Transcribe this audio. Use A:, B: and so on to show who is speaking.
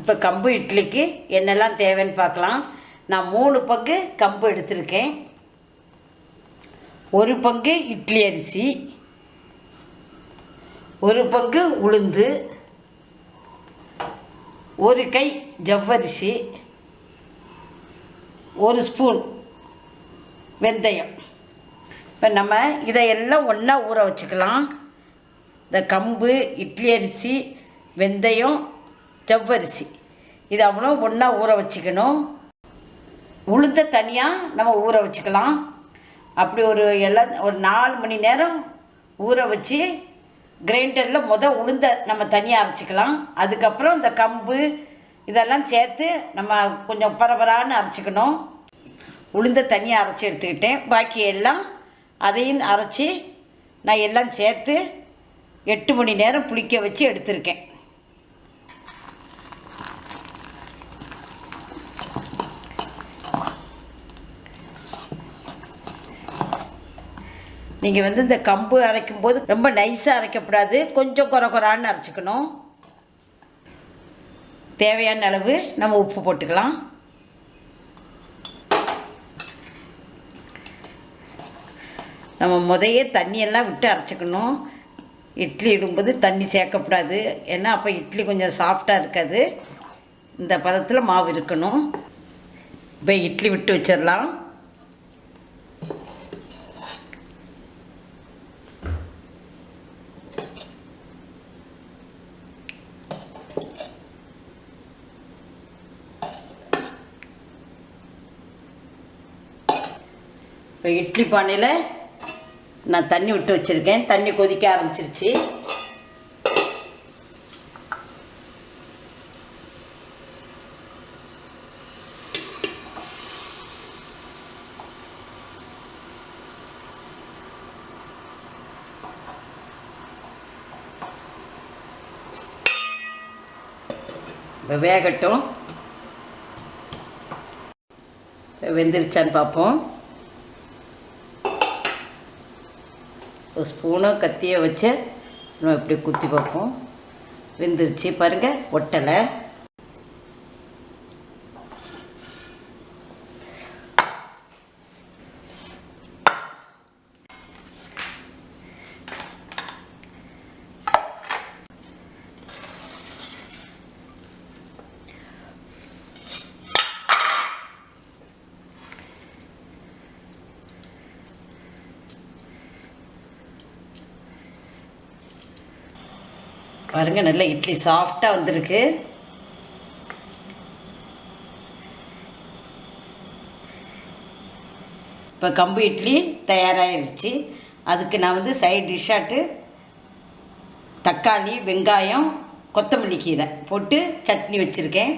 A: இப்போ கம்பு இட்லிக்கு என்னெல்லாம் தேவைன்னு பார்க்கலாம். நான் மூணு பங்கு கம்பு எடுத்திருக்கேன். ஒரு பங்கு இட்லி அரிசி. ஒரு பங்கு உளுந்து. ஒரு கை ஜவ்வரிசி. ஒரு ஸ்பூன் வெந்தயம். இப்போ நம்ம இதையெல்லாம் ஒன்றா ஊற வச்சுக்கலாம். இந்த கம்பு இட்லி அரிசி வெந்தயம் ஜவ்வரிசி. இது அவ்வளோ ஒன்றா ஊற வச்சுக்கணும். உளுந்த தனியாக நம்ம ஊற வச்சுக்கலாம். அப்படி ஒரு எல்லாம் ஒரு நாலு மணி நேரம் ஊற வச்சு கிரைண்டரில் மொதல் உளுந்த நம்ம தனியாக அரைச்சிக்கலாம். அதுக்கப்புறம் இந்த கம்பு இதெல்லாம் சேர்த்து நம்ம கொஞ்சம் பரபரான்னு அரைச்சிக்கணும். உளுந்த தனியாக அரைச்சி எடுத்துக்கிட்டேன். பாக்கி எல்லாம் அதையும் அரைச்சி நான் எல்லாம் சேர்த்து எட்டு மணி நேரம் புளிக்க வச்சு எடுத்திருக்கேன். நீங்கள் வந்து இந்த கம்பு அரைக்கும் போது ரொம்ப நைஸாக அரைக்கக்கூடாது கொஞ்சம் குறை குறான்னு அரைச்சிக்கணும். தேவையான அளவு நம்ம உப்பு போட்டுக்கலாம். நம்ம முதையே தண்ணியெல்லாம் விட்டு அரைச்சிக்கணும். இட்லி இடும்போது தண்ணி சேர்க்கக்கூடாது ஏன்னா அப்போ இட்லி கொஞ்சம் சாஃப்டாக இருக்காது. இந்த பதத்தில் மாவு இருக்கணும். இப்போ இட்லி விட்டு வச்சிடலாம். இப்போ இட்லி பானையில் நான் தண்ணி விட்டு வச்சுருக்கேன். தண்ணி கொதிக்க ஆரம்பிச்சிருச்சு. இப்போ வேகட்டும். வெந்திருச்சான்னு வெந்துருச்சான்னு பார்ப்போம். ஒரு ஸ்பூனோ கத்தியை வச்சு நம்ம இப்படி குத்தி பார்ப்போம். வெந்துருச்சு பாருங்கள் ஒட்டலை. பாருங்கள் நல்லா இட்லி சாஃப்டாக வந்திருக்கு. இப்போ கம்பு இட்லி தயாராகிருச்சு அதுக்கு நான் வந்து சைட் டிஷ்ஷாட்டு தக்காளி வெங்காயம் கொத்தமல்லி கீரை போட்டு சட்னி வச்சுருக்கேன்.